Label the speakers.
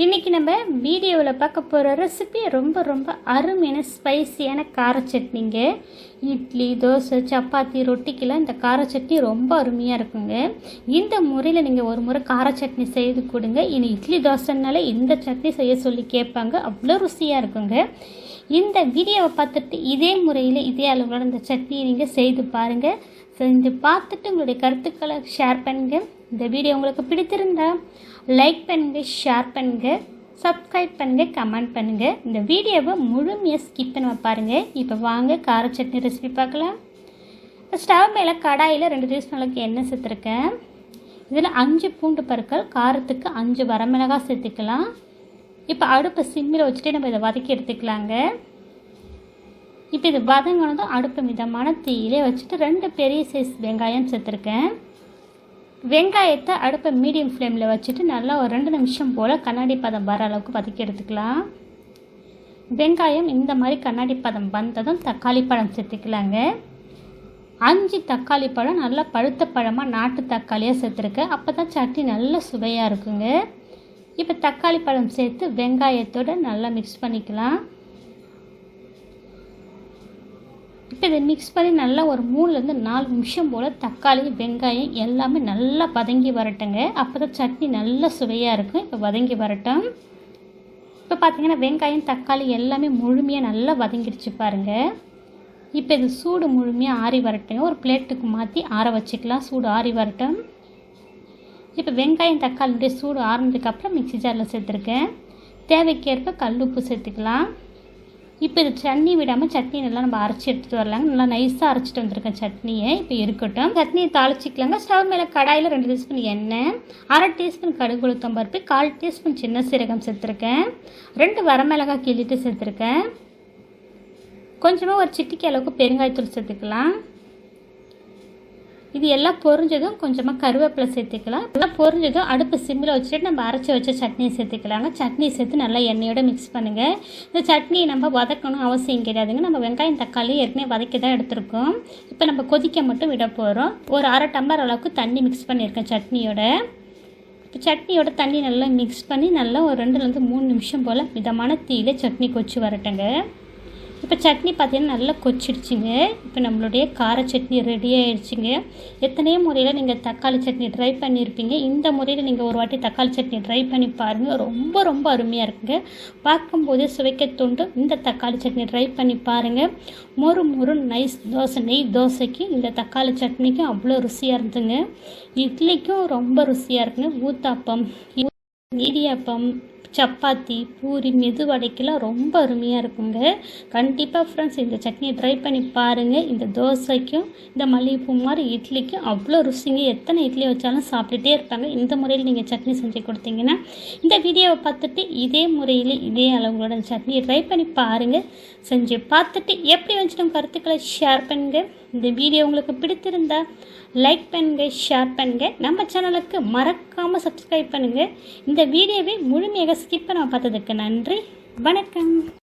Speaker 1: இன்றைக்கி நம்ம வீடியோவில் பார்க்க போகிற ரெசிபி ரொம்ப ரொம்ப அருமையான ஸ்பைசியான கார சட்னிங்க. இட்லி தோசை சப்பாத்தி ரொட்டிக்கெல்லாம் இந்த கார சட்னி ரொம்ப அருமையாக இருக்குங்க. இந்த முறையில் நீங்கள் ஒரு முறை கார சட்னி செய்து கொடுங்க. இனி இட்லி தோசைனாலே இந்த சட்னி செய்ய சொல்லி கேட்பாங்க. அவ்வளோ ருசியாக இருக்குங்க. இந்த வீடியோவை பார்த்துட்டு இதே முறையில் இதே அளவுகளோட இந்த சட்னியை நீங்கள் செய்து பாருங்கள் செஞ்சு பார்த்துட்டு உங்களுடைய கருத்துக்களை ஷேர் பண்ணுங்கள் இந்த வீடியோ உங்களுக்கு பிடித்திருந்தா லைக் பண்ணுங்க ஷேர் பண்ணுங்க சப்ஸ்கிரைப் பண்ணுங்க கமெண்ட் பண்ணுங்க. இந்த வீடியோவை முழுமையாக ஸ்கிப் பண்ண பாருங்க. இப்போ வாங்க கார சட்னி ரெசிபி பார்க்கலாம். ஸ்டவ் மேலே கடாயில் ரெண்டு டீஸ்பூன் அளவுக்கு எண்ணெய் சேர்த்துருக்கேன். இதில் அஞ்சு பூண்டு பருக்கள் காரத்துக்கு அஞ்சு வரமிளகாய் சேர்த்துக்கலாம். இப்போ அடுப்பை சிம்மில் வச்சுட்டு நம்ம இதை வதக்கி எடுத்துக்கலாங்க. இப்போ இது வதங்கினதும் அடுப்பு மிதமான தீயிலே வச்சுட்டு ரெண்டு பெரிய சைஸ் வெங்காயம் சேர்த்துருக்கேன். வெங்காயத்தை அடுப்பை மீடியம் ஃப்ளேமில் வச்சுட்டு நல்லா ஒரு ரெண்டு நிமிஷம் போல் கண்ணாடி பதம் வர அளவுக்கு வதக்கி எடுத்துக்கலாம். வெங்காயம் இந்த மாதிரி கண்ணாடி பதம் வந்ததும் தக்காளி பழம் சேர்த்துக்கலாங்க. அஞ்சு தக்காளி பழம் நல்லா பழுத்த பழமாக நாட்டு தக்காளியாக சேர்த்துருக்கேன். அப்போ தான் சட்னி நல்லா சுவையாக இருக்குங்க. இப்போ தக்காளி பழம் சேர்த்து வெங்காயத்தோடு நல்லா மிக்ஸ் பண்ணிக்கலாம் இப்போ இதை மிக்ஸ் பண்ணி நல்லா ஒரு மூணுலேருந்து நாலு நிமிஷம் போல் தக்காளி வெங்காயம் எல்லாமே நல்லா வதங்கி வரட்டுங்க. அப்போ தான் சட்னி நல்லா சுவையாக இருக்கும். இப்போ வதங்கி வரட்டும். இப்போ பார்த்தீங்கன்னா வெங்காயம் தக்காளி எல்லாமே முழுமையாக நல்லா வதங்கிடுச்சு பாருங்கள் இப்போ இது சூடு முழுமையாக ஆறி வரட்டுங்க. ஒரு பிளேட்டுக்கு மாற்றி ஆற வச்சுக்கலாம். சூடு ஆறி வரட்டும். இப்போ வெங்காயம் தக்காளியுடைய சூடு ஆறினதுக்கப்புறம் மிக்சி ஜாரில் சேர்த்துருக்கேன். தேவைக்கேற்ப கல் உப்பு சேர்த்துக்கலாம். இப்போ இது சட்னி விடாமல் சட்னி நல்லா நம்ம அரைச்சி எடுத்துகிட்டு வரலாங்க. நல்லா நைஸாக அரைச்சிட்டு வந்திருக்கேன் சட்னியை. இப்போ இருக்கட்டும். சட்னியை தாளிச்சிக்கலாங்க. ஸ்டவ் மேலே கடாயில் ரெண்டு டீஸ்பூன் எண்ணெய் அரை டீஸ்பூன் கடுகு உளுத்தம் பருப்பு கால் டீஸ்பூன் சின்ன சீரகம் சேர்த்துருக்கேன். ரெண்டு வரமிளகாய் கிள்ளிட்டு சேர்த்துருக்கேன். கொஞ்சமாக ஒரு சிட்டிக்கு அளவுக்கு பெருங்காயத்தூள் சேர்த்துக்கலாம். இது எல்லாம் பொரிஞ்சதும் கொஞ்சமாக கருவேப்பிலை சேர்த்துக்கலாம். இதெல்லாம் பொரிஞ்சதும் அடுப்பு சிம்மில் வச்சுட்டு நம்ம அரைச்சி வச்ச சட்னியை சேர்த்துக்கலாங்க. சட்னி சேர்த்து நல்லா எண்ணெயோடு மிக்ஸ் பண்ணுங்கள் இந்த சட்னியை நம்ம வதக்கணும் அவசியம் கிடையாதுங்க. நம்ம வெங்காயம் தக்காளி ஏற்கனவே வதக்கி தான் எடுத்துருக்கோம். இப்போ நம்ம கொதிக்க மட்டும் விட போகிறோம் ஒரு அரை டம்ளர் அளவுக்கு தண்ணி மிக்ஸ் பண்ணியிருக்கேன் சட்னியோட. இப்போ சட்னியோட தண்ணி நல்லா மிக்ஸ் பண்ணி நல்லா ஒரு ரெண்டுலேருந்து மூணு நிமிஷம் போல் மிதமான தீயில சட்னி கொச்சு வரட்டுங்க. இப்போ சட்னி பார்த்தீங்கன்னா நல்லா கொச்சிடுச்சிங்க. இப்போ நம்மளுடைய கார சட்னி ரெடி ஆகிடுச்சிங்க எத்தனையோ முறையில் நீங்கள் தக்காளி சட்னி ட்ரை பண்ணியிருப்பீங்க இந்த முறையில் நீங்கள் ஒரு வாட்டி தக்காளி சட்னி ட்ரை பண்ணி பாருங்கள் ரொம்ப ரொம்ப அருமையாக இருக்குங்க. பார்க்கும்போதே சுவைக்க தோண்டும் இந்த தக்காளி சட்னி ட்ரை பண்ணி பாருங்கள் மொறு மொறு நைஸ் தோசை நெய் தோசைக்கு இந்த தக்காளி சட்னிக்கும் அவ்வளோ ருசியாக இருந்துங்க. இட்லிக்கும் ரொம்ப ருசியாக இருக்குங்க. ஊத்தாப்பம் இடியாப்பம் சப்பாத்தி பூரி மெதுவடைக்கெல்லாம் ரொம்ப அருமையாக இருக்குங்க. கண்டிப்பாக ஃப்ரெண்ட்ஸ் இந்த சட்னியை ட்ரை பண்ணி பாருங்கள் இந்த தோசைக்கும் இந்த மல்லிகைப்பூ மாதிரி இட்லிக்கும் அவ்வளோ ருசிங்க. எத்தனை இட்லி வச்சாலும் சாப்பிட்டுட்டே இருப்பாங்க. இந்த முறையில் நீங்கள் சட்னி செஞ்சு கொடுத்தீங்கன்னா இந்த வீடியோவை பார்த்துட்டு இதே முறையில் இதே அளவுகளோட சட்னியை ட்ரை பண்ணி பாருங்கள் செஞ்சு பார்த்துட்டு எப்படி வந்துட்டு கருத்துக்களை ஷேர் பண்ணுங்கள் இந்த வீடியோ உங்களுக்கு பிடித்திருந்தா லைக் பண்ணுங்க ஷேர் பண்ணுங்கள் நம்ம சேனலுக்கு மறக்காமல் சப்ஸ்கிரைப் பண்ணுங்கள் இந்த வீடியோவை முழுமையாக ஸ்கிப் பண்ண பார்த்ததுக்கு நன்றி. வணக்கம்.